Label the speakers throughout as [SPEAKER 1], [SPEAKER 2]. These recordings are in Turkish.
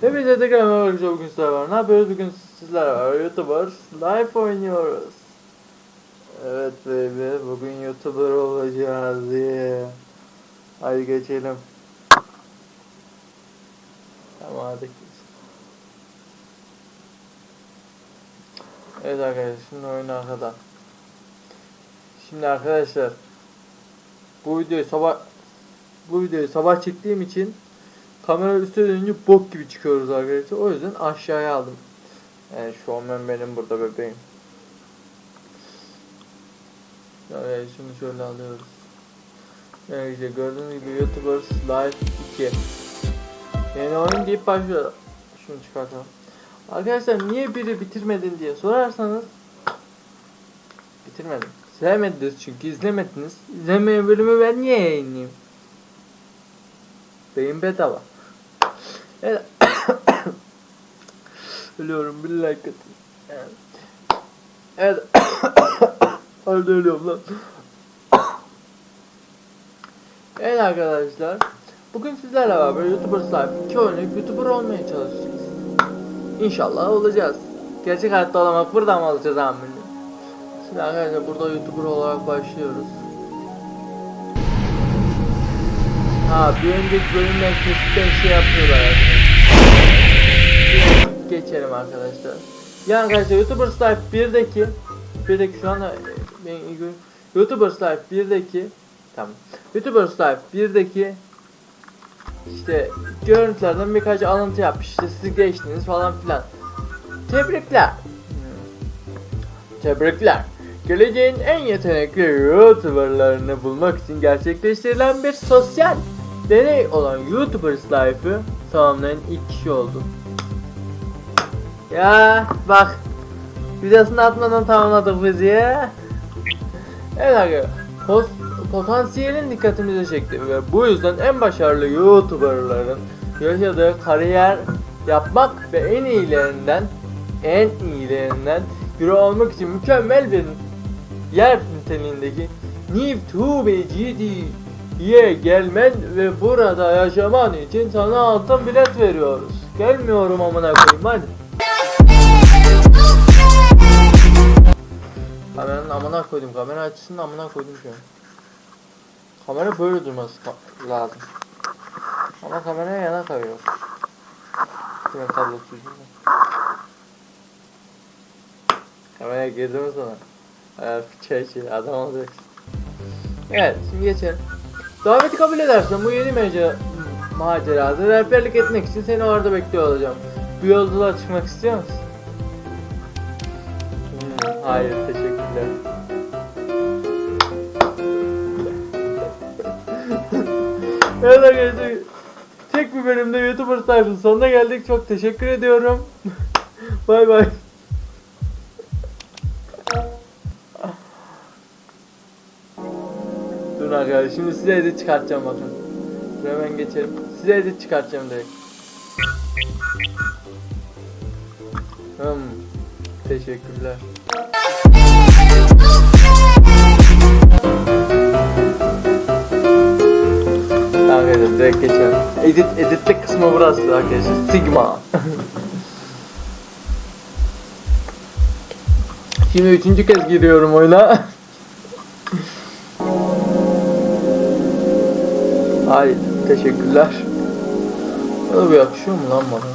[SPEAKER 1] Hepinize tekrar merhaba arkadaşlar bugün sizler var. Ne yapıyoruz bugün sizler var. YouTuber live oynuyoruz. Evet baby bugün YouTuber olacağız diye. Hadi geçelim. Tamam hadi. Evet arkadaşlar şimdi oyun arkada. Şimdi arkadaşlar bu videoyu sabah bu videoyu sabah çektiğim için kamera üstte dönünce bok gibi çıkıyoruz arkadaşlar. O yüzden aşağıya aldım. Yani an ben benim burada bebeğim. Evet şimdi şöyle alıyoruz. Yani işte gördüğünüz gibi YouTubers Live 2. Yeni oyun deyip başlıyor. Şunu çıkartalım. Arkadaşlar niye biri bitirmedin diye sorarsanız bitirmedim. Sevmediniz çünkü izlemediniz. İzlemeyen bölümü ben niye yayınlayayım? Beyin bedava. Evet. Ölüyorum billahi kötü. Evet. Hadi ölüyorum lan. Evet arkadaşlar. Bugün sizlerle beraber YouTuber Live 2 oynayıp YouTuber olmaya çalışacağız. İnşallah olacağız. Gerçek hayatta olamak burada mı olacağız amin? Şimdi arkadaşlar burada YouTuber olarak başlıyoruz. Ha bir önceki bölümden kesitten şey yapıyorlar arkadaşlar. Geçelim arkadaşlar. Ya arkadaşlar YouTubers Live 1'deki 1'deki şu anda ben iyi görüyorum. YouTubers Live 1'deki tamam. YouTubers Live 1'deki işte görüntülerden birkaç alıntı yapmış. İşte siz geçtiniz falan filan. Tebrikler. Tebrikler. Geleceğin en yetenekli YouTuberlarını bulmak için gerçekleştirilen bir sosyal deney olan YouTubers Life'ı tamamlayan ilk kişi oldu. Ya bak videosunu atmadan tamamladık bizi ya. Evet arkadaşlar. Pos- potansiyelin dikkatimizi çekti ve bu yüzden en başarılı YouTuberların yaşadığı kariyer yapmak ve en iyilerinden en iyilerinden biri olmak için mükemmel bir yer niteliğindeki New Tube GD'ye gelmen ve burada yaşaman için sana altın bilet veriyoruz. Gelmiyorum amına koyayım hadi. Kameranın amına koydum. Kamera açısını amına koydum şu an. Kamera böyle durması lazım. Ama kameraya yana kayıyor. Şuna kablosu yüzünden. Kameraya girdi mi sana? Ee, şey şey adam olacaksın. Evet şimdi geçelim. Daveti kabul edersen bu yeni mecra macerada rehberlik etmek için seni orada bekliyor olacağım. Bu yolculuğa çıkmak istiyor musun? Hmm, hayır teşekkürler. evet arkadaşlar tek bir bölümde YouTuber sayfasının sonuna geldik. Çok teşekkür ediyorum. bay bay. Arkadaşlar şimdi size edit çıkartacağım bakın. Hemen geçelim. Size edit çıkartacağım direkt. Hmm. Teşekkürler. Arkadaşlar direkt geçelim. Edit, editlik kısmı burası arkadaşlar. Sigma. Şimdi üçüncü kez giriyorum oyuna. Hayır. Teşekkürler. Abi yakışıyor mu lan bana?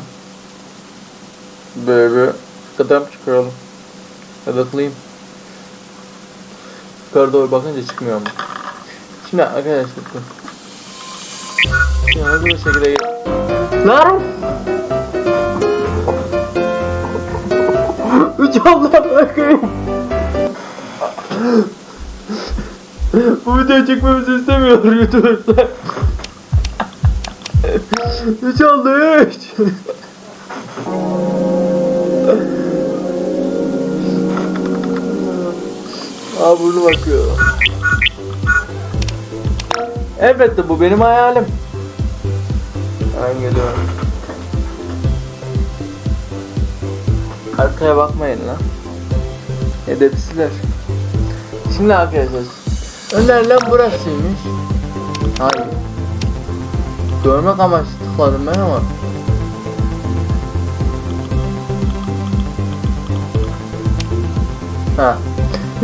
[SPEAKER 1] Böyle kadem çıkaralım. Ya da. Yukarı doğru bakınca çıkmıyor ama. Şimdi arkadaşlar. Şimdi hızlı bir şekilde gel. Lan! Üç abla bırakayım. Bu videoya çıkmamızı istemiyor YouTube'da. 3 oldu 3. Aa burnu bakıyor. Elbette bu benim hayalim. Ben geliyorum. Arkaya bakmayın lan. Edepsizler. Şimdi arkadaşlar. Önerilen burasıymış. Hayır. Görmek amaçlı tıkladım ben ama. Ha.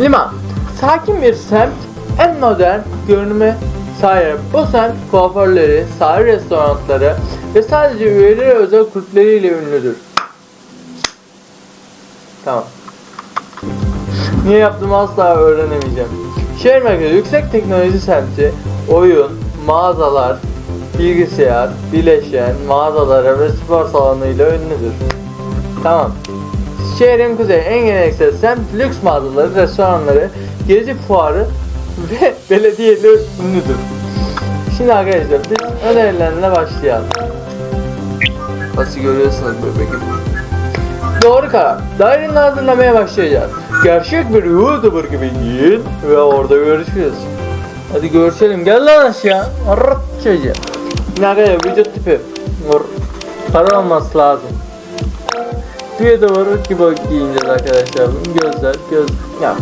[SPEAKER 1] Liman. Sakin bir semt, en modern görünüme sahip. Bu semt kuaförleri, sahil restoranları ve sadece üyeleri özel kulüpleriyle ünlüdür. Tamam. Niye yaptığımı asla öğrenemeyeceğim. Şehir merkezi yüksek teknoloji semti, oyun, mağazalar, bilgisayar, bileşen, mağazaları ve spor salonuyla ünlüdür. Tamam. Şehrin kuzeyi en geleneksel semt lüks mağazaları, restoranları, gezi fuarı ve belediyeyle ünlüdür. Şimdi arkadaşlar biz önerilerine başlayalım. Nasıl görüyorsunuz bebeğim? Doğru karar. Dairenin hazırlamaya başlayacağız. Gerçek bir YouTuber gibi giyin ve orada görüşürüz. Hadi görüşelim. Gel lan aşağı. Arrat çocuğum. Şimdi arkadaşlar vücut tipi. Para olması lazım. Düğe doğru gibi giyineceğiz arkadaşlar. Gözler, göz... Ya.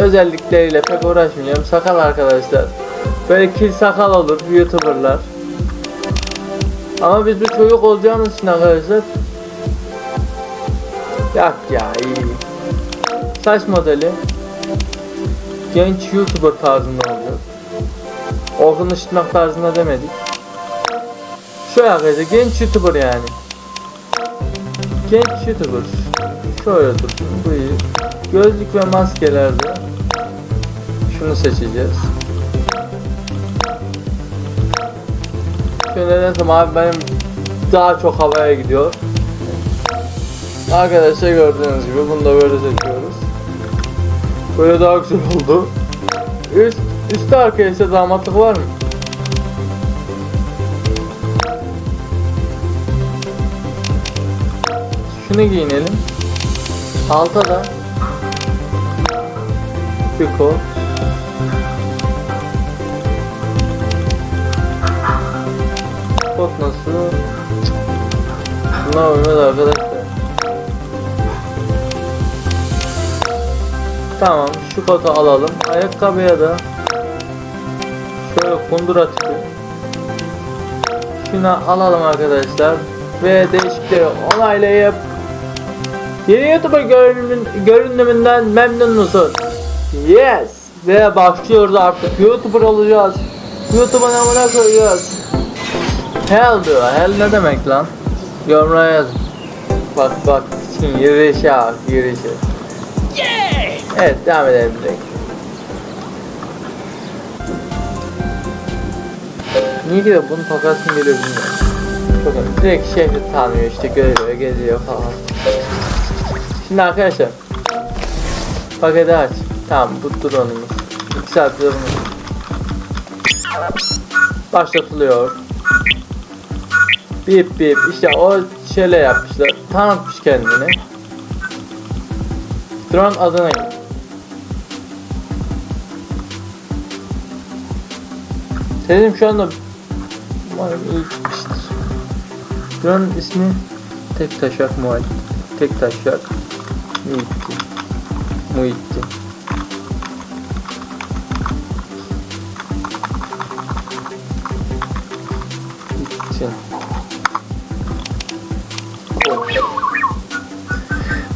[SPEAKER 1] Özellikleriyle pek uğraşmayacağım. Sakal arkadaşlar. Böyle kil sakal olur YouTuber'lar. Ama biz bir çocuk olacağımız için arkadaşlar Yak ya iyi. Saç modeli genç YouTuber tarzında olacak. Orkun Işıtmak tarzında demedik. Şöyle arkadaşlar genç YouTuber yani. Genç YouTuber. Şöyle dursun bu iyi. Gözlük ve maskelerde şunu seçeceğiz. Şöyle nedense abi benim daha çok havaya gidiyor. Arkadaşlar gördüğünüz gibi bunu da böyle seçiyoruz. Böyle daha güzel oldu. Üst, üstte arkadaşlar damatlık var mı? Şunu giyinelim. Alta da bir kot. Nasıl? Bunlar uymaz arkadaşlar. Tamam şu kotu alalım. Ayakkabıya da şöyle kundura tipi. Şunu alalım arkadaşlar. Ve değişiklikleri onaylayıp Yeni YouTuber görünümün, görünümünden memnun musun? Yes! Ve başlıyoruz artık. YouTuber olacağız. YouTube'a namına koyacağız. Hell diyor. Hell ne demek lan? Yorumlara yazın. Bak bak. Şimdi yürüyüşe bak. Yürüyüşe. Evet devam edelim direkt. Niye diyor bunun tokasını geliyor bilmiyorum. Çok önemli. Direkt şehri tanıyor işte görüyor geziyor falan. Şimdi arkadaşlar paketi aç. Tamam bu drone'umuz. 2 saat drone'umuz. Başlatılıyor. Bip bip işte o şeyle yapmışlar. Tanıtmış kendini. Drone adına gir. Sesim şu anda gitmiştir. Drone'un ismi Tek Taşak Muay. Tek Taşak Muitti. Muitti. Muitti.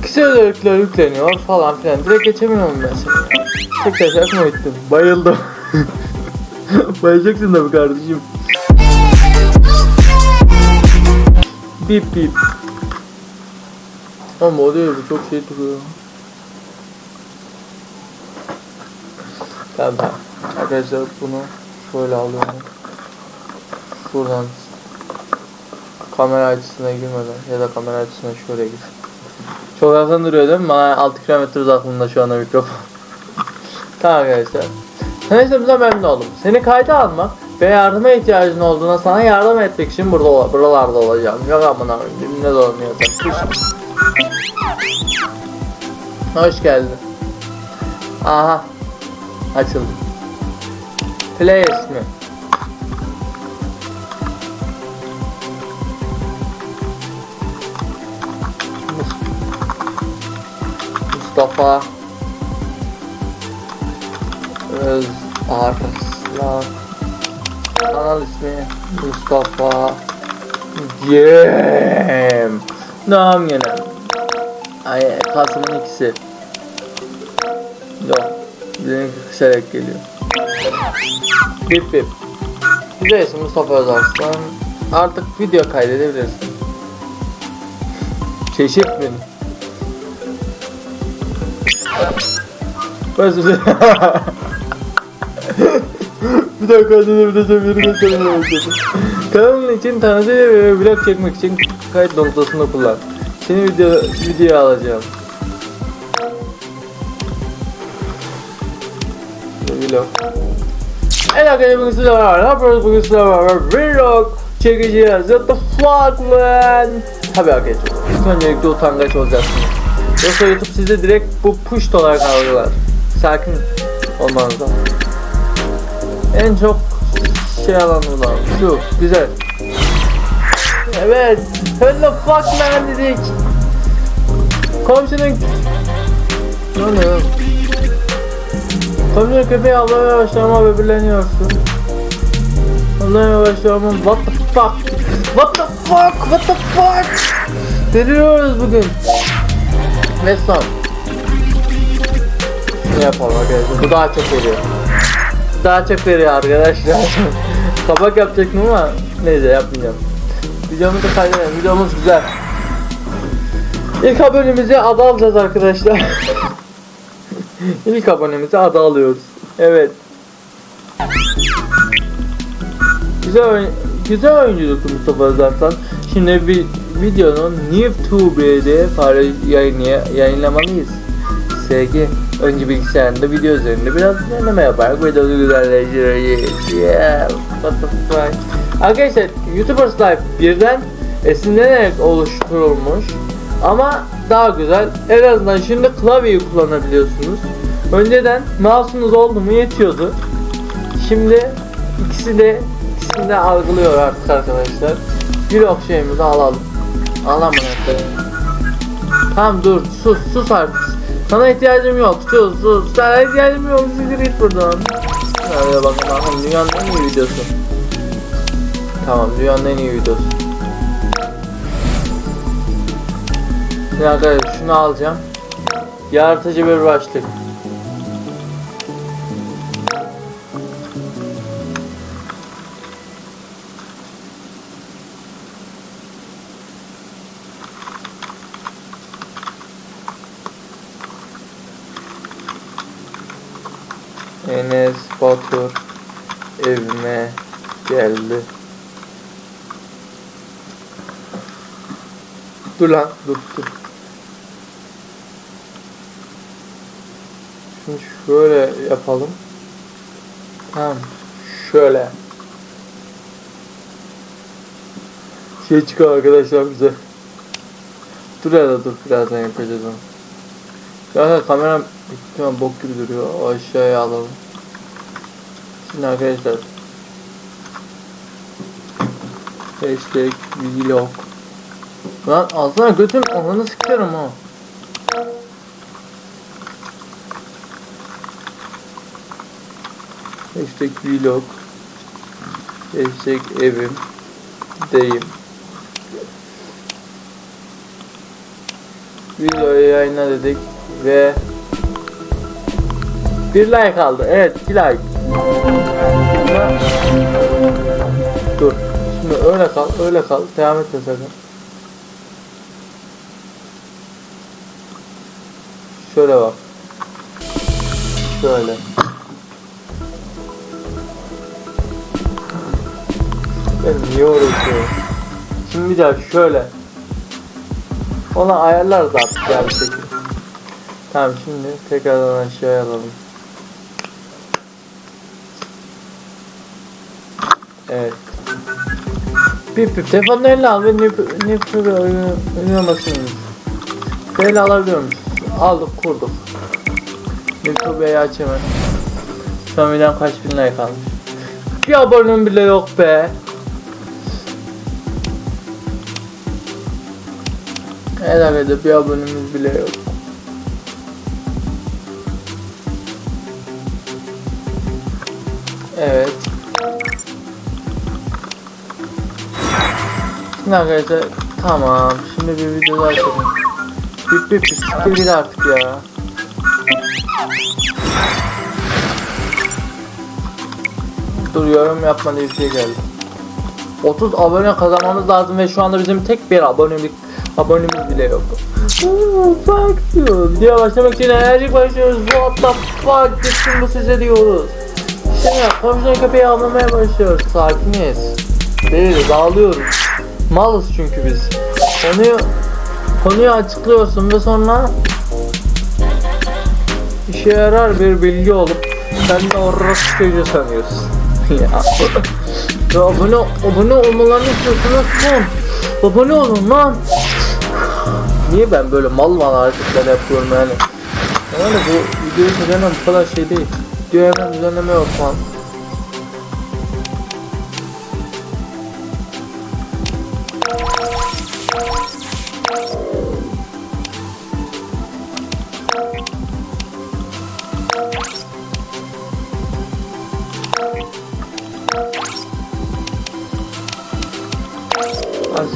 [SPEAKER 1] Kısa özellikler yükleniyor falan filan. Direkt geçemiyorum mesela. Tek taşak Muitti. Bayıldım. Bayacaksın tabii kardeşim. Bip bip. Ama o değil çok şey duruyor. Tamam. Arkadaşlar bunu şöyle alıyorum. Şuradan kamera açısına girmeden ya da kamera açısına şöyle gir. Çok yakın duruyor değil mi? Bana 6 kilometre uzaklığında şu anda mikrofon. tamam arkadaşlar. Tanıştığımıza memnun oldum. Seni kayda almak ve yardıma ihtiyacın olduğuna sana yardım etmek için burada buralarda olacağım. Yok amına. Ne olmuyor Hoş geldin. Aha. Açıldı. Play ismi. Mustafa Öz Arslan Kanal ismi Mustafa Cem Doğum günü Ay Kasım'ın ikisi. Yok. Benimki kısarak geliyor. Bip bip. Güzelsin Mustafa Özarslan. Artık video kaydedebilirsin. Çeşit beni. Özür dilerim. bir dakika kaydedebileceğim yerine söylemeye başladım. Kanalın için tanıtıcı ve vlog çekmek için kayıt noktasını kullan. Seni video videoya alacağım. Vlog. Evet arkadaşlar bugün sizlerle beraber ne yapıyoruz? Bugün sizlerle beraber vlog çekeceğiz. What the fuck man? Tabii arkadaşlar. İlk öncelikle utangaç olacaksınız. Yoksa YouTube sizi direkt bu push olarak algılar. Sakin olmanız lazım. En çok şey alan olan şu güzel. Evet. The fuck man dedik. Komşunun ne oluyor? Komşunun köpeği avlamaya başlama böbürleniyorsun. Avlamaya başlama what the fuck? What the fuck? What the fuck? Deliriyoruz bugün. Ve son. Şunu yapalım arkadaşlar. Bu daha çok veriyor. Daha çok veriyor arkadaşlar. Kabak yapacaktım ama neyse yapmayacağım. Videomu da kaydedelim. Videomuz güzel. İlk abonemize ada alacağız arkadaşlar. İlk abonemize ada alıyoruz. Evet. Güzel oyun, güzel oyunculuktu Mustafa Özarsan. Şimdi bir videonun YouTube'de yayınlaya, yayınlamalıyız. SG. Önce bilgisayarında video üzerinde biraz deneme yaparak videoyu güzelleştireceğiz. Yeah. What the fuck. Arkadaşlar YouTubers Live birden esinlenerek oluşturulmuş ama daha güzel. En azından şimdi klavyeyi kullanabiliyorsunuz. Önceden mouse'unuz oldu mu yetiyordu. Şimdi ikisi de ikisini de algılıyor artık arkadaşlar. Bir ok şeyimizi alalım. Artık. Tamam dur sus sus artık. Sana ihtiyacım yok sus sus. Sana ihtiyacım yok. Siktir git buradan. Hadi bakın bakın dünyanın en iyi videosu. Tamam dünyanın en iyi videosu. Şimdi arkadaşlar şunu alacağım. Yaratıcı bir başlık. Dur lan dur dur. Şimdi şöyle yapalım. Tamam. Şöyle. Şey çıkıyor arkadaşlar bize. Dur ya da dur birazdan yapacağız onu. Ya kameram an bok gibi duruyor. O aşağıya alalım. Şimdi arkadaşlar. Hashtag vlog. Lan alsana götüm ananı sikerim ha. Hashtag vlog. Hashtag evim. Deyim. Videoyu yayınla dedik ve bir like aldı. Evet, bir like. Dur. Şimdi öyle kal, öyle kal. Devam etme sakın. Şöyle bak. Şöyle. Ben niye uğraşıyorum? Şimdi bir daha şöyle. Ona ayarlarız artık ya bir şekilde. Tamam şimdi tekrardan aşağıya alalım. Evet. Bip bip telefonunu eline al ve nip nip oynamasını Böyle alabiliyor musun? Aldık kurduk. YouTube'yu aç hemen. An videom kaç bin like almış. Bir abonem bile yok be. Evet bir abonemiz bile yok. Evet. Şimdi arkadaşlar tamam. Şimdi bir video daha çekelim. Bip bip siktir git artık ya. Dur yorum yapma diye bir şey geldi. 30 abone kazanmamız lazım ve şu anda bizim tek bir abonelik abonemiz bile yok. Fuck diyor. Video başlamak için enerjik başlıyoruz. What the fuck gitsin bu size diyoruz. Şimdi komşunun köpeği avlamaya başlıyoruz. Sakiniz. Değiliz ağlıyoruz. Malız çünkü biz. Konuyu konuyu açıklıyorsun ve sonra işe yarar bir bilgi olup sen de orası çocuğu sanıyorsun. ya. ya abone, abone olmalarını istiyorsunuz lan. Abone olun lan. Niye ben böyle mal mal hareketler yapıyorum yani? Yani bu videoyu düzenlem bu kadar şey değil. Videoya hemen düzenleme yok falan.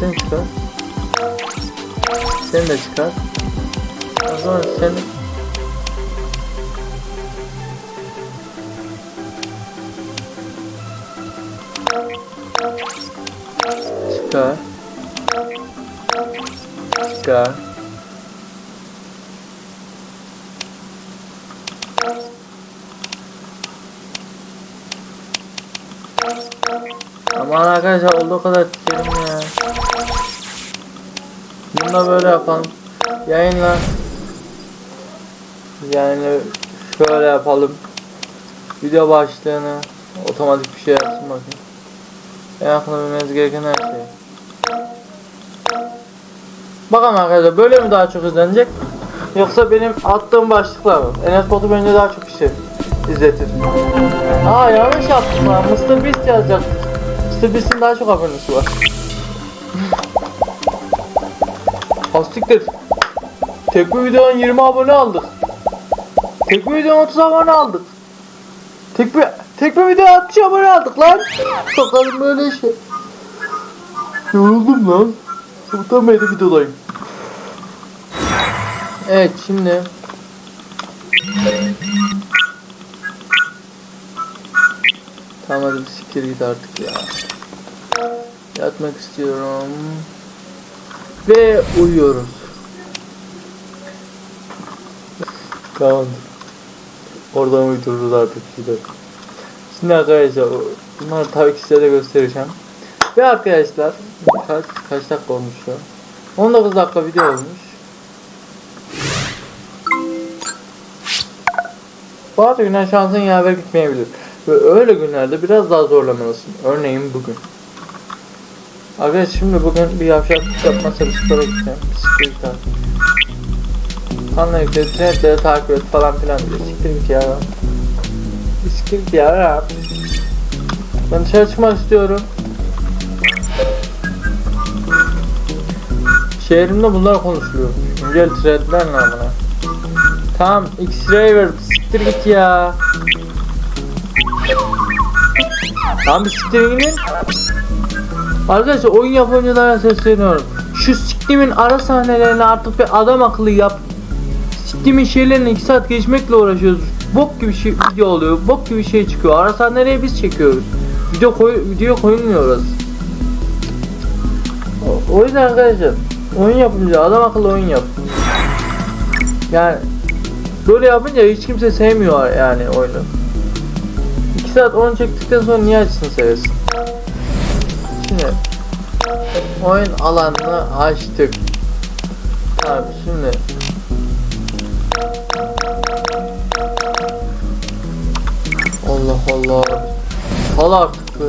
[SPEAKER 1] Sen çıkar. Sen de çıkar. O zaman sen çıkar. Çıkar. Aman arkadaşlar olduğu kadar Bunu da böyle yapalım. Yayınla. Yani şöyle yapalım. Video başlığını otomatik bir şey yapsın bakayım. En aklına bilmeniz gereken her şey. Bakalım arkadaşlar böyle mi daha çok izlenecek? Yoksa benim attığım başlıklar mı? Enes Batur bence daha çok kişi izletir. Aa yanlış yaptım lan. Mr. Beast yazacaktık. Mr. Daha çok abonesi var. Hastiktir. Tek bir videonun 20 abone aldık. Tek bir videonun 30 abone aldık. Tek bir tek bir video 60 abone aldık lan. Bakalım böyle şey. Yoruldum lan. Sabahtan beri videodayım. Evet şimdi Tamam hadi bir siktir git artık ya. Yatmak istiyorum. Ve uyuyoruz. tamam. Oradan uydururuz artık şimdi. Şimdi arkadaşlar bunları tabii ki size de göstereceğim. Ve arkadaşlar kaç, kaç dakika olmuş ya? 19 dakika video olmuş. Bazı günler şansın yaver gitmeyebilir. Ve öyle günlerde biraz daha zorlamalısın. Örneğin bugün. Arkadaşlar şimdi bugün bir yavşaklık bir spora gideceğim. Bisiklet takip. Kanla yükledi, trendleri takip et falan filan diyor. Siktir git ya. Siktir git ya. Ben dışarı çıkmak istiyorum. Şehrimde bunlar konuşuluyor. Güncel trendler ne amına? Tamam X-ray ver. Siktir git ya. Tamam bir siktir gidin. Arkadaşlar oyun yapımcılara sesleniyorum. Şu siktimin ara sahnelerini artık bir adam akıllı yap. Siktimin şeylerini 2 saat geçmekle uğraşıyoruz. Bok gibi şey video oluyor. Bok gibi şey çıkıyor. Ara sahneleri biz çekiyoruz. Video koy video koyulmuyor orası. O, o yüzden arkadaşlar oyun yapımcı adam akıllı oyun yap. Yani böyle yapınca hiç kimse sevmiyor yani oyunu. 2 saat oyun çektikten sonra niye açsın seversin? Şimdi oyun alanını açtık. Abi şimdi Allah Allah. Al artık be.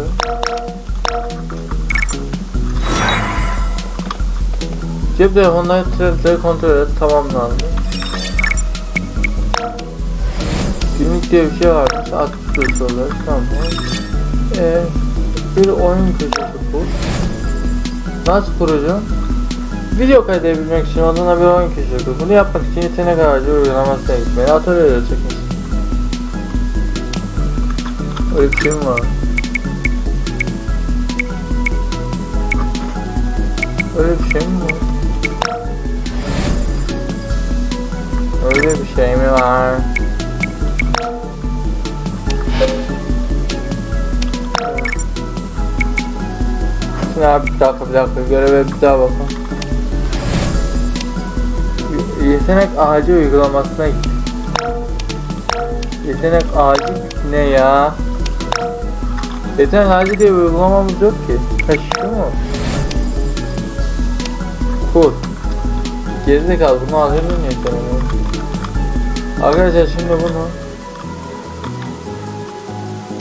[SPEAKER 1] Cep telefonları trendleri kontrol et tamamlandı. Günlük diye bir şey varmış. Aktif sorular. Tamam. Ee, bir oyun köşesi kur. Nasıl kuracağım? Video kaydedebilmek için odana bir oyun köşesi kur. Bunu yapmak için yetenek aracı uygulamasına gitmeyi atölyede çekin. Öyle bir şey mi var? Öyle bir şey mi var? Öyle bir şey mi var? Abi bir dakika bir dakika göreve bir daha bakalım. Yetenek ağacı uygulamasına git. Yetenek ağacı ne ya? Yetenek ağacı diye uygulamamız yok ki. Şu mu? Kur. Gerizekalı bunu alabilir miyim yeteneği? Arkadaşlar şimdi bunu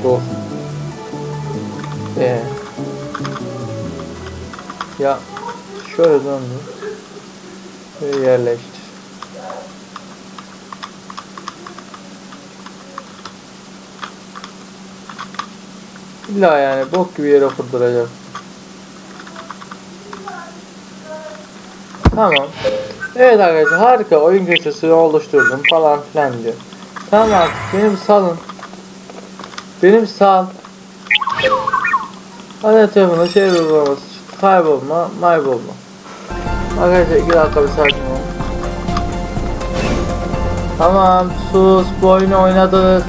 [SPEAKER 1] Dur. Ee. Ya şöyle döndür. Ve yerleştir. İlla yani bok gibi yere kurduracak. Tamam. Evet arkadaşlar harika oyun köşesi oluşturdum falan filan diyor. Tamam artık beni bir salın. Beni bir sal. Hadi telefonu şey uygulaması. Kaybolma, maybolma. Arkadaşlar iki dakika bir sakin olun. Tamam sus bu oyunu oynadık.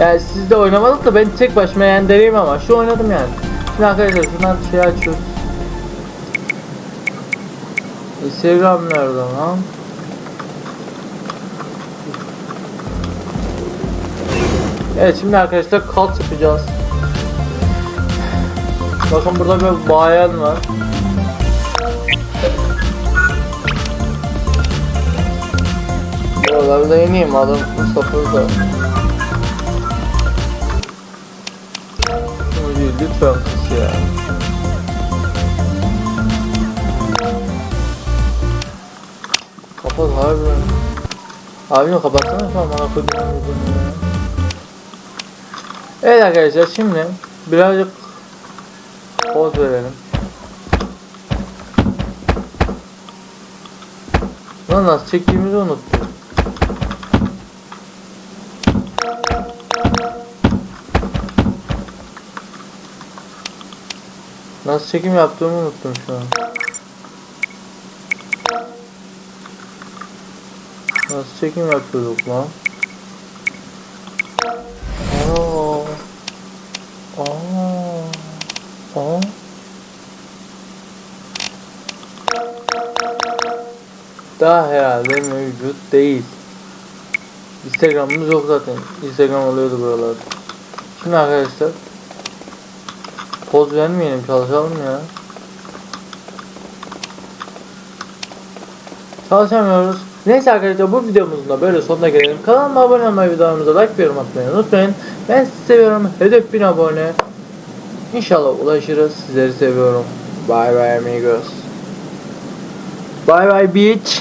[SPEAKER 1] Yani siz de oynamadık da ben tek başıma yani deneyim ama şu oynadım yani. Şimdi arkadaşlar şundan şey açıyoruz. Instagram nerede lan? Evet şimdi arkadaşlar kalt yapacağız. Bakın burada bir bayan var. Buralarda ineyim adam Mustafa da. Lütfen kız ya. Kapat harbiden. Abim kapatsana şu an bana ya. Evet arkadaşlar şimdi birazcık poz verelim. Lan nasıl çektiğimizi unuttum. Nasıl çekim yaptığımı unuttum şu an. Nasıl çekim yapıyorduk lan? Aa. Aa. Aa. Daha herhalde mevcut değil. Instagram'ımız yok zaten. Instagram oluyordu buralarda. Şimdi arkadaşlar poz vermeyelim çalışalım ya. Çalışamıyoruz. Neyse arkadaşlar bu videomuzun da böyle sonuna gelelim. Kanalıma abone olmayı, videolarımıza like ve yorum unutmayın. Ben sizi seviyorum. Hedef 1000 abone. İnşallah ulaşırız. Sizleri seviyorum. Bye bye amigos. Bye bye bitch.